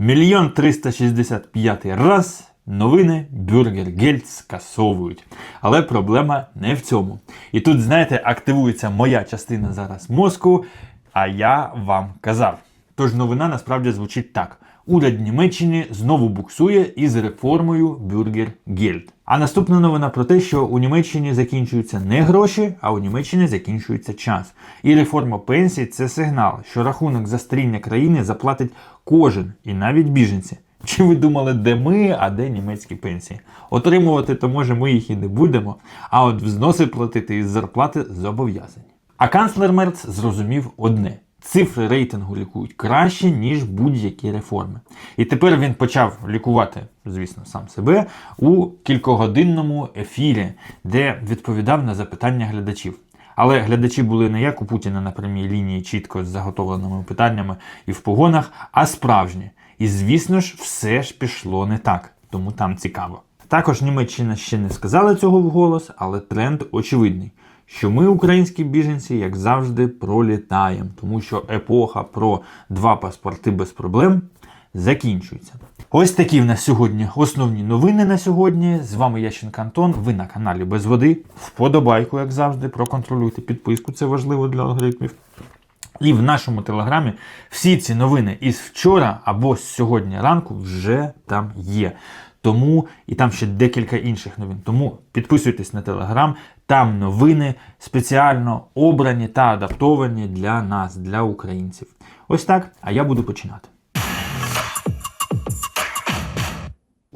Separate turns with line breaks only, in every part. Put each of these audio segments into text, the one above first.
Мільйон 365 раз новини Бюргергельд скасовують. Але проблема не в цьому. І тут, знаєте, активується моя частина зараз мозку, а я вам казав. Тож новина насправді звучить так. Уряд Німеччини знову буксує із реформою Бюргергельд. А наступна новина про те, що у Німеччині закінчуються не гроші, а у Німеччині закінчується час. І реформа пенсій це сигнал, що рахунок за старіння країни заплатить кожен, і навіть біженці. Чи ви думали, де ми, а де німецькі пенсії? Отримувати то може ми їх і не будемо, а от взноси платити із зарплати зобов'язані. А канцлер Мерц зрозумів одне: цифри рейтингу лікують краще, ніж будь-які реформи. І тепер він почав лікувати, звісно, сам себе у кількогодинному ефірі, де відповідав на запитання глядачів. Але глядачі були не як у Путіна на прямій лінії, чітко з заготовленими питаннями і в погонах, а справжні. І звісно ж, все ж пішло не так, тому там цікаво. Також Німеччина ще не сказала цього вголос, але тренд очевидний. Що ми, українські біженці, як завжди, пролітаємо, тому що епоха про два паспорти без проблем закінчується. Ось такі в нас сьогодні основні новини на сьогодні. З вами Ященко Антон. Ви на каналі Без Води. Вподобайку, як завжди, проконтролюйте підписку, це важливо для алгоритмів. І в нашому телеграмі всі ці новини із вчора або з сьогодні ранку вже там є. Тому і там ще декілька інших новин. Тому підписуйтесь на телеграм, там новини спеціально обрані та адаптовані для нас, для українців. Ось так. А я буду починати.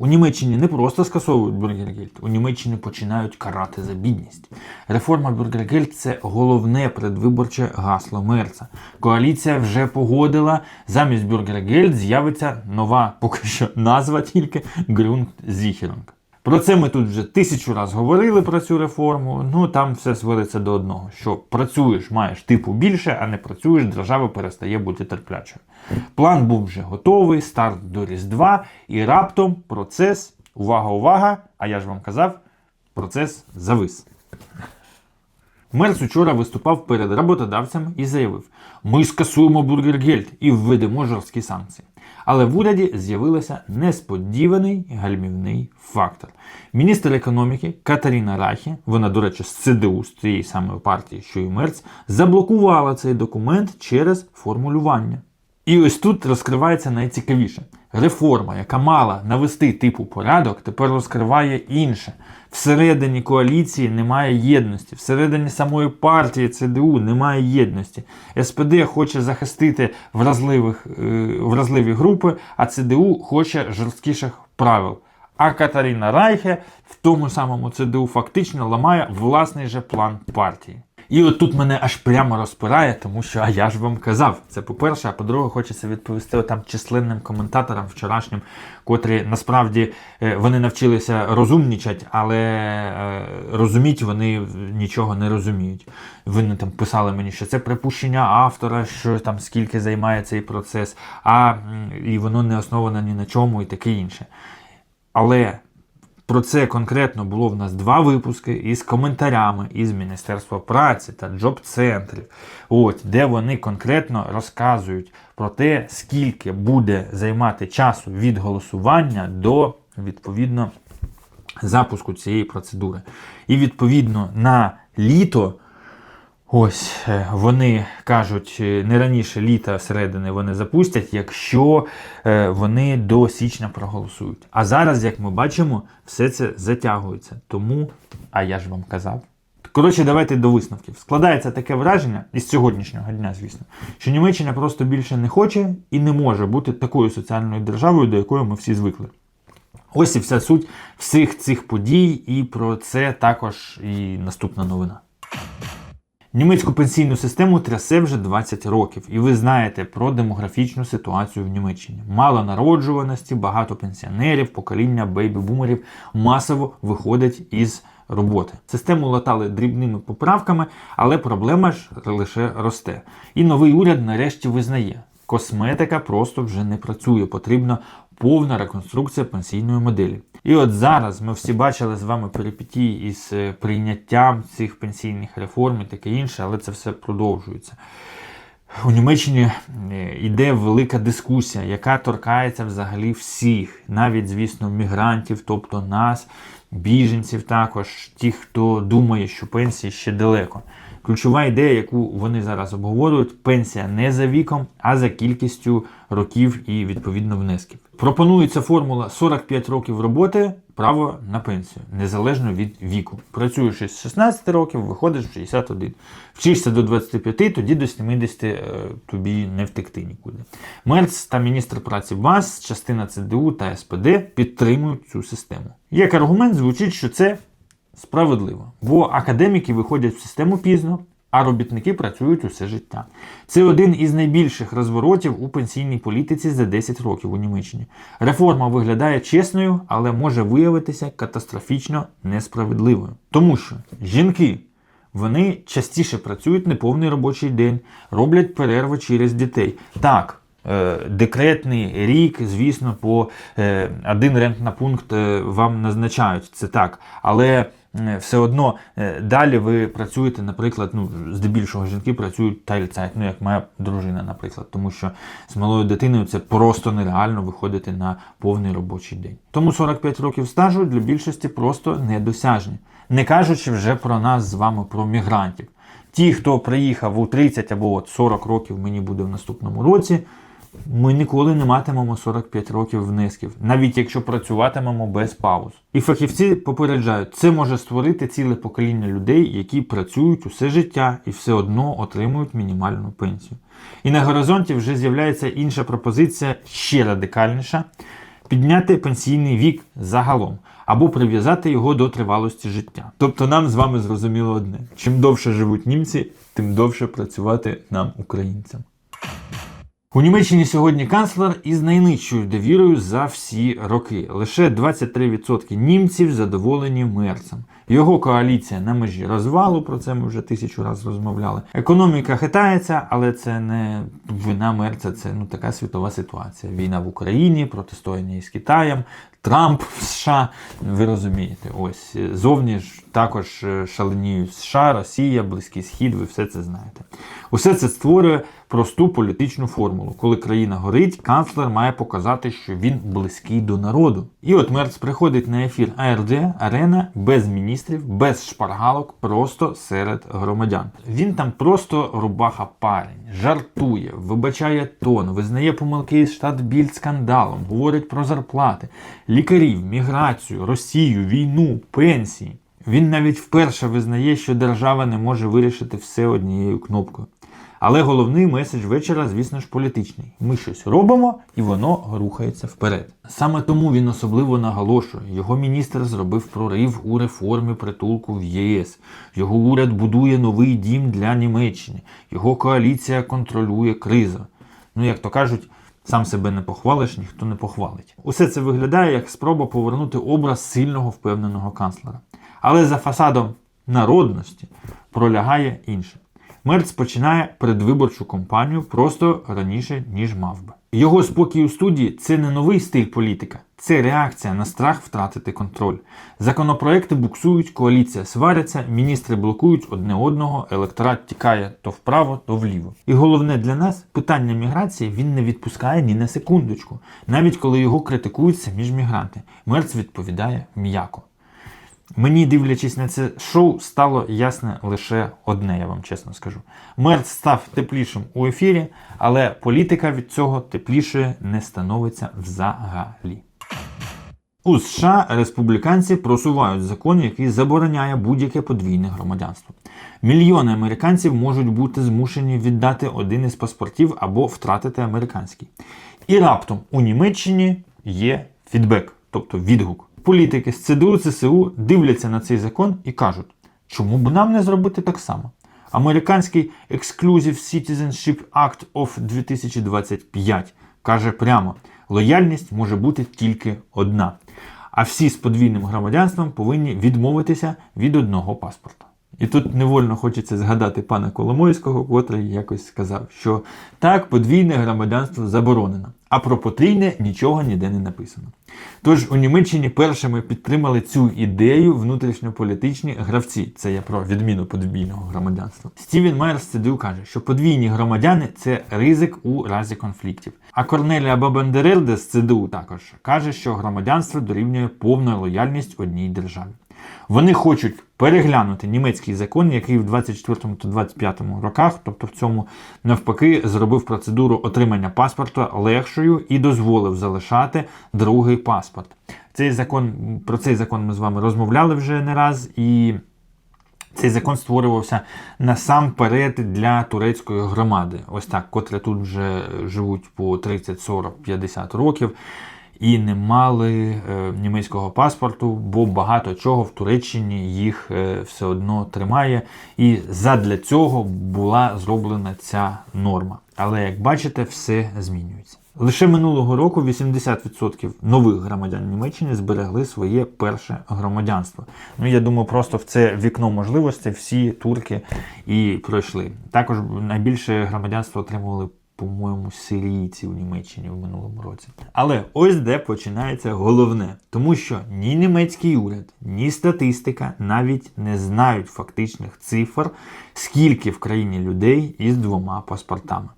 У Німеччині не просто скасовують Бюргергельд, у Німеччині починають карати за бідність. Реформа Бюргергельд – це головне предвиборче гасло Мерца. Коаліція вже погодила, замість Бюргергельд з'явиться нова, поки що назва тільки Grundsicherung. Про це ми тут вже тисячу раз говорили про цю реформу. Ну там все зводиться до одного: що працюєш, маєш типу більше, а не працюєш, держава перестає бути терплячою. План був вже готовий, старт до Різдва, і раптом процес, увага, увага! А я ж вам казав, процес завис. Мерц учора виступав перед роботодавцями і заявив: ми скасуємо Бургергельд і введемо жорсткі санкції. Але в уряді з'явився несподіваний гальмівний фактор. Міністр економіки Катерина Рахі, вона, до речі, з ЦДУ, з тієї самої партії, що і Мерц, заблокувала цей документ через формулювання. І ось тут розкривається найцікавіше. Реформа, яка мала навести типу порядок, тепер розкриває інше. Всередині коаліції немає єдності, всередині самої партії ЦДУ немає єдності. СПД хоче захистити вразливих, е, вразливі групи, а ЦДУ хоче жорсткіших правил. А Катаріна Райхе в тому самому ЦДУ фактично ламає власний же план партії. І от тут мене аж прямо розпирає, тому що а я ж вам казав. Це по-перше, а по-друге, хочеться відповісти там численним коментаторам вчорашнім, котрі насправді е, вони навчилися розумнічать, але е, розуміть вони нічого не розуміють. Вони там писали мені, що це припущення автора, що там скільки займає цей процес, а і воно не основане ні на чому і таке інше. Але про це конкретно було в нас два випуски із коментарями із Міністерства праці та джоб-центрів, от, де вони конкретно розказують про те, скільки буде займати часу від голосування до відповідно запуску цієї процедури. І відповідно на літо. Ось е, вони кажуть, е, не раніше літа середини вони запустять, якщо е, вони до січня проголосують. А зараз, як ми бачимо, все це затягується. Тому, а я ж вам казав. Коротше, давайте до висновків. Складається таке враження із сьогоднішнього дня, звісно, що Німеччина просто більше не хоче і не може бути такою соціальною державою, до якої ми всі звикли. Ось і вся суть всіх цих подій, і про це також і наступна новина. Німецьку пенсійну систему трясе вже 20 років, і ви знаєте про демографічну ситуацію в Німеччині. Мало народжуваності, багато пенсіонерів, покоління бейбі-бумерів масово виходять із роботи. Систему латали дрібними поправками, але проблема ж лише росте. І новий уряд нарешті визнає. Косметика просто вже не працює, потрібна повна реконструкція пенсійної моделі. І от зараз ми всі бачили з вами перипетії із е, прийняттям цих пенсійних реформ і таке інше, але це все продовжується. У Німеччині е, йде велика дискусія, яка торкається взагалі всіх, навіть, звісно, мігрантів, тобто нас, біженців також, тих, хто думає, що пенсії ще далеко. Ключова ідея, яку вони зараз обговорюють, пенсія не за віком, а за кількістю років і відповідно внесків. Пропонується формула 45 років роботи, право на пенсію, незалежно від віку. Працюєш із 16 років, виходиш в 61. Вчишся до 25, тоді до 70 е, тобі не втекти нікуди. Мерц та міністр праці ВАС, частина ЦДУ та СПД підтримують цю систему. Як аргумент звучить, що це Справедливо. Бо академіки виходять в систему пізно, а робітники працюють усе життя. Це один із найбільших розворотів у пенсійній політиці за 10 років у Німеччині. Реформа виглядає чесною, але може виявитися катастрофічно несправедливою. Тому що жінки. Вони частіше працюють неповний робочий день, роблять перерви через дітей. Так, е, декретний рік, звісно, по е, один рентна пункт е, вам назначають. Це так. Але все одно е, далі ви працюєте, наприклад, ну, здебільшого жінки працюють тайльцайт, ну як моя дружина, наприклад, тому що з малою дитиною це просто нереально виходити на повний робочий день. Тому 45 років стажу для більшості просто недосяжні. Не кажучи вже про нас з вами, про мігрантів. Ті, хто приїхав у 30 або от 40 років, мені буде в наступному році, ми ніколи не матимемо 45 років внесків, навіть якщо працюватимемо без пауз. І фахівці попереджають, це може створити ціле покоління людей, які працюють усе життя і все одно отримують мінімальну пенсію. І на горизонті вже з'являється інша пропозиція, ще радикальніша підняти пенсійний вік загалом або прив'язати його до тривалості життя. Тобто нам з вами зрозуміло одне: чим довше живуть німці, тим довше працювати нам, українцям. У Німеччині сьогодні канцлер із найнижчою довірою за всі роки. Лише 23% німців задоволені мерцем. Його коаліція на межі розвалу, про це ми вже тисячу разів розмовляли. Економіка хитається, але це не вина мерця, це ну така світова ситуація. Війна в Україні, протистояння із Китаєм, Трамп в США. Ви розумієте, ось зовні ж також е, шаленіють США, Росія, Близький Схід, ви все це знаєте. Усе це створює просту політичну формулу. Коли країна горить, канцлер має показати, що він близький до народу. І от Мерц приходить на ефір АРД Арена без міністрів, без шпаргалок, просто серед громадян. Він там просто рубаха парень, жартує, вибачає тон, визнає помилки із штат Більд скандалом, говорить про зарплати, лікарів, міграцію, Росію, війну, пенсії. Він навіть вперше визнає, що держава не може вирішити все однією кнопкою. Але головний меседж вечора, звісно ж, політичний. Ми щось робимо, і воно рухається вперед. Саме тому він особливо наголошує, його міністр зробив прорив у реформі притулку в ЄС. Його уряд будує новий дім для Німеччини. Його коаліція контролює кризу. Ну, як то кажуть, сам себе не похвалиш, ніхто не похвалить. Усе це виглядає як спроба повернути образ сильного впевненого канцлера. Але за фасадом народності пролягає інше. Мерц починає передвиборчу кампанію просто раніше, ніж мав би. Його спокій у студії це не новий стиль політика, це реакція на страх втратити контроль. Законопроекти буксують, коаліція сваряться, міністри блокують одне одного, електорат тікає то вправо, то вліво. І головне для нас питання міграції він не відпускає ні на секундочку, навіть коли його критикують самі ж мігранти. Мерц відповідає м'яко. Мені, дивлячись на це шоу, стало ясне лише одне, я вам чесно скажу. Мерц став теплішим у ефірі, але політика від цього теплішою не становиться взагалі. У США республіканці просувають закон, який забороняє будь-яке подвійне громадянство. Мільйони американців можуть бути змушені віддати один із паспортів або втратити американський. І раптом у Німеччині є фідбек, тобто відгук. Політики з ЦДУ ЦСУ дивляться на цей закон і кажуть, чому б нам не зробити так само? Американський Exclusive Citizenship Act of 2025 каже прямо, лояльність може бути тільки одна. А всі з подвійним громадянством повинні відмовитися від одного паспорта. І тут невольно хочеться згадати пана Коломойського, котрий якось сказав, що так, подвійне громадянство заборонено. А про потрійне нічого ніде не написано. Тож у Німеччині першими підтримали цю ідею внутрішньополітичні гравці. Це я про відміну подвійного громадянства. Стівен Майер з ЦДУ каже, що подвійні громадяни це ризик у разі конфліктів. А Корнелія Бабандерерде з ЦДУ також каже, що громадянство дорівнює повна лояльність одній державі. Вони хочуть переглянути німецький закон, який в 24 та 25 роках, тобто в цьому навпаки, зробив процедуру отримання паспорта легшою і дозволив залишати другий паспорт. Цей закон про цей закон ми з вами розмовляли вже не раз і. Цей закон створювався насамперед для турецької громади, ось так, котрі тут вже живуть по 30, 40, 50 років і не мали е, німецького паспорту, бо багато чого в Туреччині їх е, все одно тримає. І задля цього була зроблена ця норма. Але як бачите, все змінюється. Лише минулого року 80% нових громадян Німеччини зберегли своє перше громадянство. Ну я думаю, просто в це вікно можливостей всі турки і пройшли. Також найбільше громадянство отримували по-моєму, сирійці в Німеччині в минулому році. Але ось де починається головне, тому що ні німецький уряд, ні статистика навіть не знають фактичних цифр, скільки в країні людей із двома паспортами.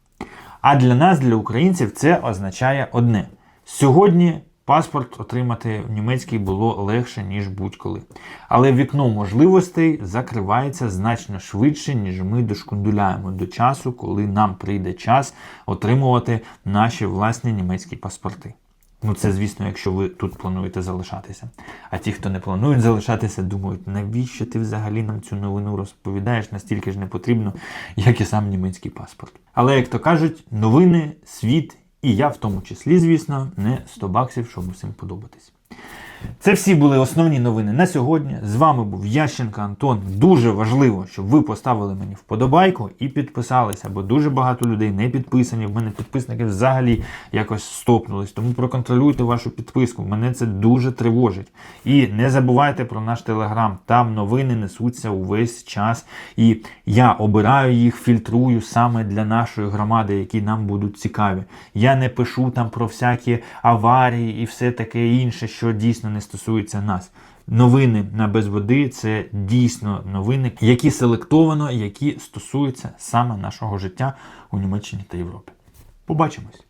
А для нас, для українців, це означає одне: сьогодні. Паспорт отримати в німецький було легше, ніж будь-коли. Але вікно можливостей закривається значно швидше, ніж ми дошкундуляємо до часу, коли нам прийде час отримувати наші власні німецькі паспорти. Ну, це, звісно, якщо ви тут плануєте залишатися. А ті, хто не планують залишатися, думають, навіщо ти взагалі нам цю новину розповідаєш, настільки ж не потрібно, як і сам німецький паспорт. Але, як то кажуть, новини, світ. І я в тому числі, звісно, не 100 баксів, щоб усім подобатись. Це всі були основні новини на сьогодні. З вами був Ященко Антон. Дуже важливо, щоб ви поставили мені вподобайку і підписалися, бо дуже багато людей не підписані. В мене підписники взагалі якось стопнулись. Тому проконтролюйте вашу підписку. Мене це дуже тривожить. І не забувайте про наш телеграм. Там новини несуться увесь час. І я обираю їх, фільтрую саме для нашої громади, які нам будуть цікаві. Я не пишу там про всякі аварії і все таке інше, що дійсно не стосується нас. Новини на без води це дійсно новини, які селектовано, які стосуються саме нашого життя у Німеччині та Європі. Побачимось!